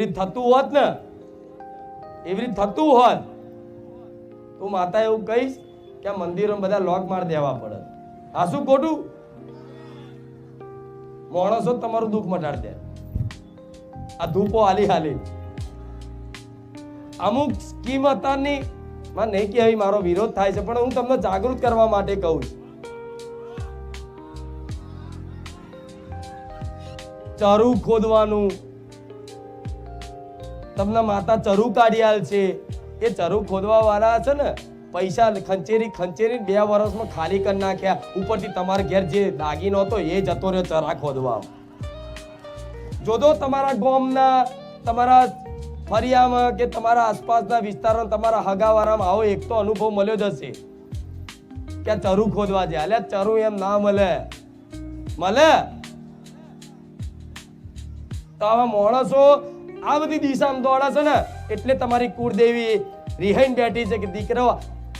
થતું હોત ને, એવી રીતે થતું હોત, તો માતા એવું કહીશ કે આ મંદિરો બધા લોક માર દેવા પડે. આ શું ખોટું? માણસો તમારું દુઃખ મટાડી દે. આ ધૂપો હાલી હાલી. અમુક સ્કીમ અત્યારની માં નહીં કહેવી મારો વિરોધ થાય છે, પણ હું તમને જાગૃત કરવા માટે કહું છું. ચરુ ખોદવાનું તમને માતા ચરુ કાઢિયાલ છે. એ ચરુ ખોદવા વાળા છે ને, પૈસા ખંચેરી ખંચેરી બે વર્ષમાં ખાલી કરી નાખ્યા. ઉપરથી તમારા ઘેર જે દાગીનો હતો એ જતો રહ્યો ચરા ખોદવા. જોજો તમારા ગોમના, તમારા ફરિયામાં કે તમારા આસપાસના વિસ્તારમાં તમારા હગાવાળામાં આવો એક તો અનુભવ મળ્યો જ હશે. કે ચરુ ખોદવા જાય. અલ્યા ચરુ એમ ના મળે. મળે? તો આવા માણસો આ બધી દિશામાં દોડે છે ને, એટલે તમારી કુળદેવી રિહાઈન બેઠી છે કે દીકરો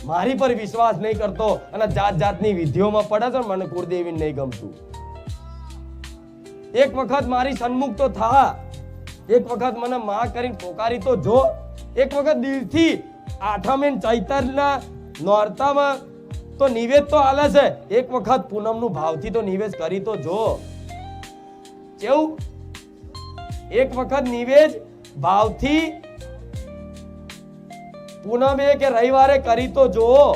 મારી પર વિશ્વાસ નહીં કરતો અને જાત જાતની વિધિઓમાં પડે છે મને કુળદેવી નહીં ગમતું. એક વખત મારી સન્મુખ તો થા, એક વખત મને માં કરીને પોકારી તો જો, એક વખત દિલથી આઠમે ચૈતરના નોરતામાં તો નિવેદ તો આલે છે, એક વખત પૂનમનું ભાવથી તો નિવેદ કરી તો જો. કેવું? એક વખત નિવેદ ભાવથી પૂનમે કે રવિવારે કરી તો જુઓ.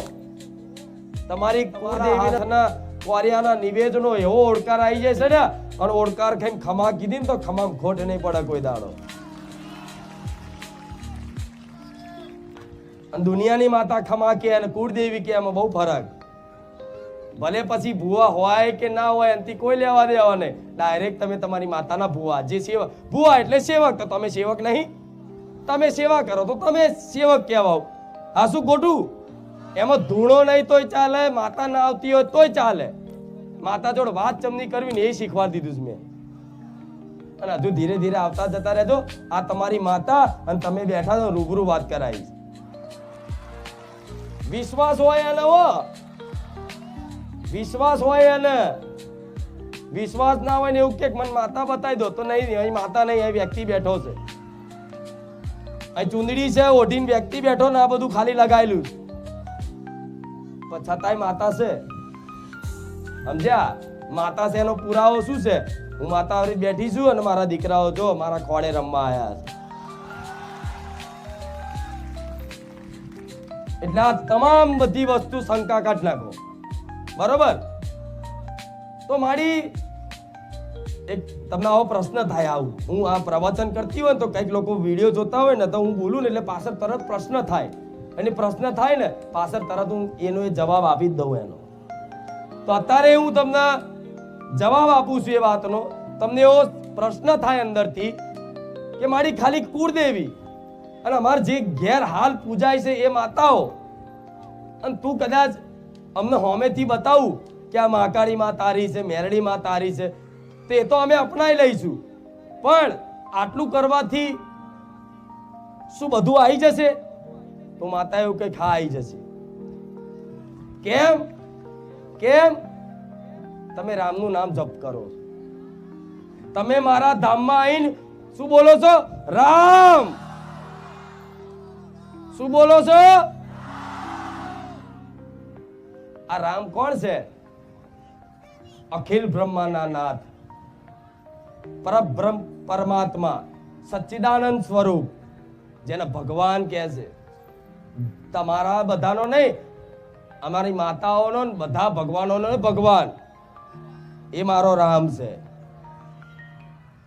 તમારી કુળદેવીના કોરિયાના નિવેદનો એવો ઓળકાર આવી જાય છે ને અને ઓળકાર ખાઈને ખમા કીધી ને તો ખમા ખોટ નહીં પડે કોઈ દાડો. અને દુનિયાની માતા ખમા કે અને કુળદેવી કે એમાં બહુ ફરક. ભલે પછી ભૂવા હોય કે ના હોય, એનાથી કોઈ લેવા દેવા નહીં. ડાયરેક્ટ તમે તમારી માતાના ભૂવા, જે સેવક, ભૂવા એટલે સેવક, તો તમે સેવક નહીં. તમે સેવા કરો, તો તમે સેવક કહેવાઓ. આ શું ખોટું? એમાં ધૂણો નહીં તોય ચાલે, માતા ના આવતી હોય તોય ચાલે. માતા જોડે વાત ચમની કરવી ને એ શીખવા દીધું છે મેં. અને હજુ ધીરે ધીરે આવતા જતા રહેજો. આ તમારી માતા અને તમે બેઠા છો, રૂબરૂ વાત કરાવી વિશ્વાસ હોય એને. હો વિશ્વાસ હોય એને. વિશ્વાસ ના હોય ને એવું કે મને માતા બતાવી દો, તો નહીં, અહીં માતા નહીં, અહીં વ્યક્તિ બેઠો છે. અહીં ચૂંદડી છે, ઓઢીને વ્યક્તિ બેઠો ને આ બધું ખાલી. પણ છતાંય માતા છે. સમજ્યા? માતા છે એનો પુરાવો શું છે? હું માતા બેઠી છું અને મારા દીકરાઓ જો મારા ખોળે રમવા આવ્યા છે. એટલે આ તમામ બધી વસ્તુ શંકા કાઢ નાખો. બરોબર? તો મારી એક તમને આવો પ્રશ્ન થાય આવું. હું આ પ્રવચન કરતી હોય ને તો કંઈક લોકો વીડિયો જોતા હોય ને તો હું બોલું ને એટલે પાછળ તરત પ્રશ્ન થાય. અને પ્રશ્ન થાય ને પાછળ તરત હું એનો એ જવાબ આપી જ દઉં એનો. તો અત્યારે હું તમને જવાબ આપું છું એ વાતનો. તમને એવો પ્રશ્ન થાય અંદરથી કે મારી ખાલી કુળદેવી અને અમારે જે ઘેર હાલ પૂજાય છે એ માતાઓ, અને તું કદાચ અમને હોમેથી બતાવું કે આ માકાળી માં તારી છે, મેરડી માં તારી છે. તે તો અમે અપનાવી લઈશું. પણ આટલું કરવાથી શું બધું આવી જશે? તો માતા એવું કંઈક ખા આવી જશે. કેમ? કેમ? તમે રામનું નામ જપ કરો. તમે મારા ધામમાં આવીને શું બોલો છો? રામ! શું બોલો છો? આ રામ કોણ છે? અખિલ બ્રહ્માના નાથ. પરબ્રહ્મ પરમાત્મા, સચ્ચિદાનંદ સ્વરૂપ, જેને ભગવાન કહે છે. તમારા બધાનો નહીં, અમારી માતાઓનો બધા ભગવાનોનો ભગવાન. એ મારો રામ છે.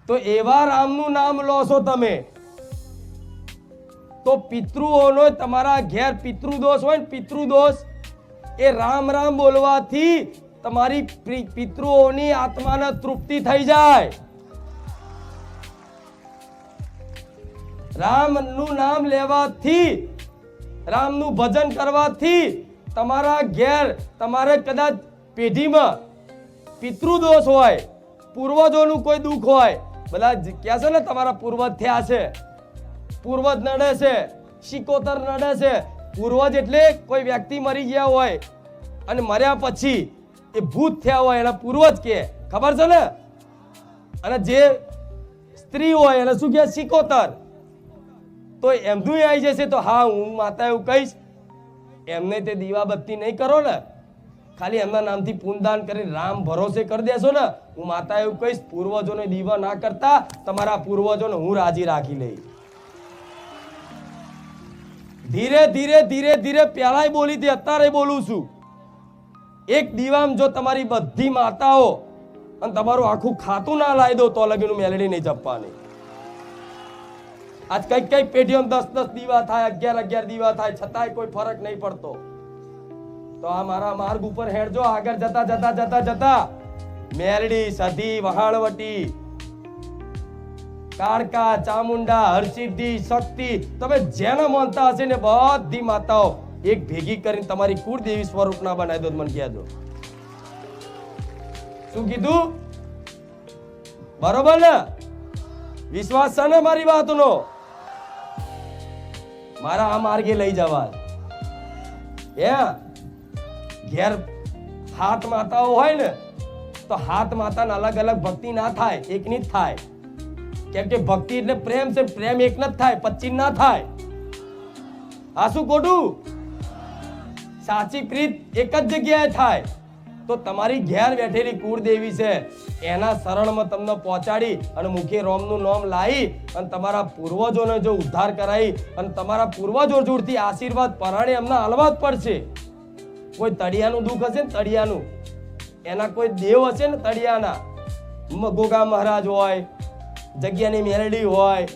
તો એવા રામનું નામ લો છો તમે. તો પિતૃઓનો તમારા ઘેર પિતૃદોષ હોય ને પિતૃદોષ એ રામ રામ બોલવાથી તમારી પિતૃઓની આત્માને તૃપ્તિ થઈ જાય. રામનું નામ લેવાથી, રામનું ભજન કરવાથી તમારા ઘેર, તમારે કદાચ પેઢીમાં પિતૃદોષ હોય, પૂર્વજોનું કોઈ દુઃખ હોય, બધા કહે છે ને તમારા પૂર્વજ થયા છે. પૂર્વજ નડે છે, શિકોતર નડે છે પૂર્વજ એટલે કોઈ વ્યક્તિ મરી ગયા હોય અને મર્યા પછી એ ભૂત થયા હોય એના પૂર્વજ કે, ખબર છે ને? અને જે સ્ત્રી હોય એને શું કહે? શિકોતર તો એમનું આવી જશે તો હા, હું માતા એવું કહીશ. એમને તે દીવાબત્તી નહીં કરો ને. ખાલી એમના નામથી પૂનદાન કરીને રામ ભરોસે કરી દેશો ને. હું માતા એવું કહીશ, પૂર્વજોને દીવા ના કરતા તમારા પૂર્વજોને હું રાજી રાખી લઈશ. ધીરે ધીરે ધીરે ધીરે પહેલાય બોલી હતી અત્યારે બોલું છું. એક દીવામ જો તમારી બધી માતાઓ અને તમારું આખું ખાતું ના લાવી દો, તો લગીનું મેલડી નહીં જપવાની. આજ કંઈક કંઈક પેઢીઓમાં દસ દસ દીવા થાય, અગિયાર અગિયાર દીવા થાય, છતાંય કોઈ ફરક નહીં પડતો. તો આ મારા માર્ગ ઉપર હેડજો, આગળ જતા જતા જતા જતા. મેલડી સધી વહાણવટી કાળકા, ચામુંડા, હરસિદ્ધિ, શક્તિ, તમે જેને માનતા હશે ને બધી માતાઓ એક ભેગી કરીને તમારી કુળદેવી સ્વરૂપના બનાવી દો મને કહેજો શું કીધું? બરોબર ને? વિશ્વાસ છે ને મારી વાતનો? મારા આ માર્ગે લઈ જવા હે? ઘેર હાથ માતાઓ હોય ને, તો હાથ માતાના અલગ અલગ ભક્તિ ના થાય, એકની જ થાય. કેમ કે ભક્તિ એટલે પ્રેમ છે, પ્રેમ એક ન થાય પચી ના થાય. આ શું ખોટું સાચી પ્રીત એક જ જગ્યાએ થાય. તો તમારી ઘેર બેઠેલી કુળદેવી છે, એના શરણમાં તમને પહોંચાડી અને મુખે રોમનું નામ લાવી અને તમારા પૂર્વજોને જો ઉદ્ધાર કરાવી અને તમારા પૂર્વજો જોડથી આશીર્વાદ પરાણે એમના હલવા જ પડશે. કોઈ તળિયાનું દુઃખ હશે ને તળિયાનું? એના કોઈ દેવ હશે ને તળિયાના? ગોગા મહારાજ હોય જગ્યાની મેલડી હોય,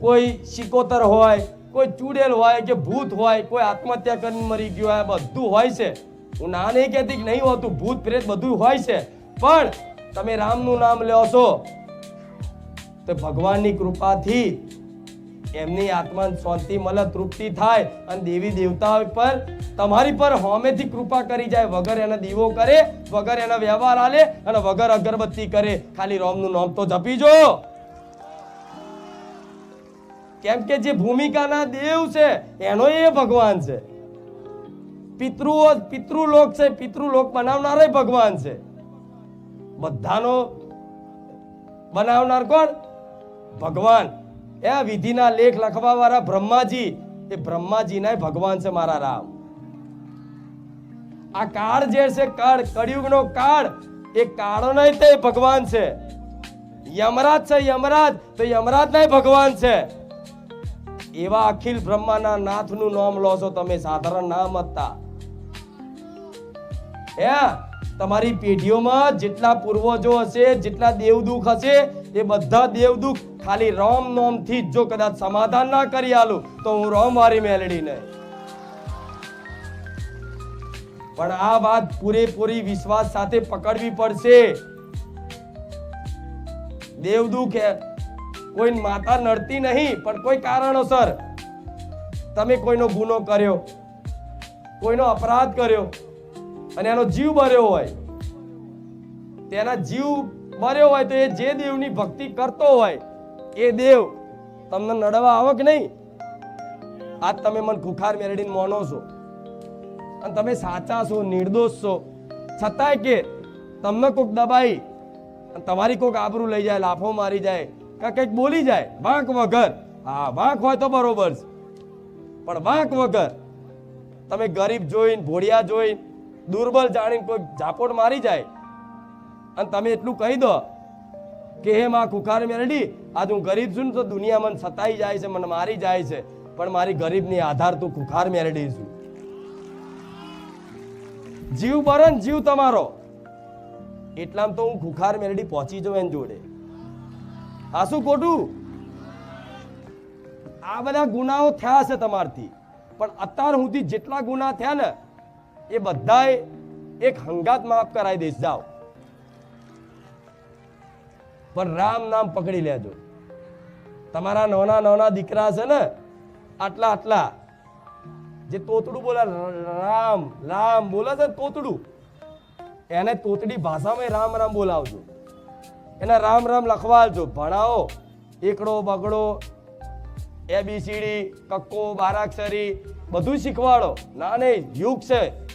કોઈ શિકોતર હોય, કોઈ ચૂડેલ હોય કે ભૂત હોય, કોઈ આત્મહત્યા કરીને મરી ગયો હોય બધું હોય છે. હું ના નહીં કહેતી કે નહીં હોતું, ભૂત પ્રેત બધું હોય છે. પણ તમે રામનું નામ લ્યો છો, તો ભગવાનની કૃપાથી એમની આત્માને શાંતિ મળે તૃપ્તિ થાય અને દેવી દેવતા પર તમારી પર હોમેથી કૃપા કરી જાય. વગર એના દીવો કરે, વગર એના વ્યવહાર આલે અને વગર અગરબત્તી કરે. ખાલી રોમનું નામ તો જપી જો. કેમ કે જે ભૂમિકાના દેવ છે, એનો એ ભગવાન છે. પિતૃઓ, પિતૃલોક છે, પિતૃલોક બનાવનાર ભગવાન છે. બધાનો બનાવનાર કોણ? ભગવાન. એ વિધિના લેખ લખવા વાળા બ્રહ્માજી, એ બ્રહ્માજીના ભગવાન છે મારા રામ. આ કાળ જે છે, કાળ, કળિયુગનો કાળ, એ કાળો નહીં તે ભગવાન છે. યમરાજ છે, યમરાજ, તો યમરાજ નહીં ભગવાન છે. એવા અખિલ બ્રહ્માના નાથનું નામ લો છો તમે, સાધારણ નામ હતા હે, તમારી પેઢીઓમાં જેટલા પૂર્વજો હશે, જેટલા દેવદુખ હશે, એ બધા દેવદુખ ખાલી રોમ નોમથી જ જો કદાચ સમાધાન ના કરી આલું, તો હું રામ વારી મેલડી નહીં પણ આ વાત પૂરેપૂરી વિશ્વાસ સાથે પકડવી પડશે. દેવદુખ એ કોઈ માતા નડતી નહીં, પણ કોઈ કારણોસર તમે કોઈનો ગુનો કર્યો, કોઈનો અપરાધ કર્યો, અને એનો જીવ બર્યો હોય. તેના જીવ બર્યો હોય તો એ જે દેવની ભક્તિ કરતો હોય એ દેવ, તમને નડવા આવો કે નહીં? આજ તમે મને ખુખાર મેરડીને મોનો છો. અને તમે સાચા છો, નિર્દોષ છો. છતાંય કે તમને કોક દબાઈ અને તમારી કોક આબરૂ લઈ જાય, લાફો મારી જાય, કે કંઈક બોલી જાય, વાંક વગર. હા, વાંક હોય તો બરોબર છે. પણ વાંક વગર તમે ગરીબ જોઈને, ભોળિયા જોઈને, દુર્બલ જાણીને કોઈ ઝાપોટ મારી જાય. અને તમે એટલું કહી દો કે, હે માં કુખાર મેરડી આજ હું ગરીબ છું ને તો દુનિયા મને સતાઈ જાય છે, મને મારી જાય છે, પણ મારી ગરીબની આધાર તું કુખાર મેળવી છું. જીવ બરો ને જીવ તમારો. એટલામાં તો હું ખુખાર મેળડી પહોંચી જાઉં એની જોડે. આ શું ખોટું? આ બધા ગુનાઓ થયા છે તમારથી. પણ અત્યાર સુધી જેટલા ગુના થયા ને, એ બધાએ એક હંગાત માફ કરાવી દઈશ. જાઓ. પણ રામ નામ પકડી લેજો. તમારા નાના નાના દીકરા છે ને, આટલા આટલા. જે તોતડું બોલે, રામ રામ, બોલે છે તોતડું. એને તોતડી ભાષામાં રામ રામ બોલાવજો. એને રામ રામ લખવાલજો. ભણાવો. એકડો, બગડો એબીસીડી કક્કો, બારાક્ષરી, બધું શીખવાડો. ના, નહીં, યુગ છે.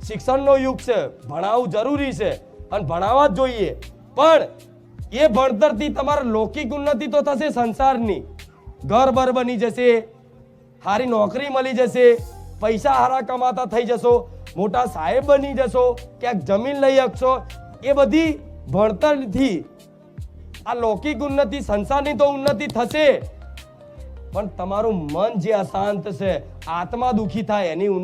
શિક્ષણનો યુગ છે. ભણાવવું જરૂરી છે. અને ભણાવવા જ જોઈએ. પણ એ ભણતરથી તમારા લૌકિક ઉન્નતિ તો થશે સંસારની. ઘર બર બની જશે, સારી નોકરી મળી જશે, પૈસા હારા કમાતા થઈ જશો, મોટા સાહેબ બની જશો, ક્યાંક જમીન લઈ શકશો એ બધી ભણતરથી આ લૌકિક ઉન્નતિ, સંસારની તો ઉન્નતિ થશે. પણ તમારું મન જે અશાંત છે, આત્મા દુઃખી થાય, એની ઉન્નતિ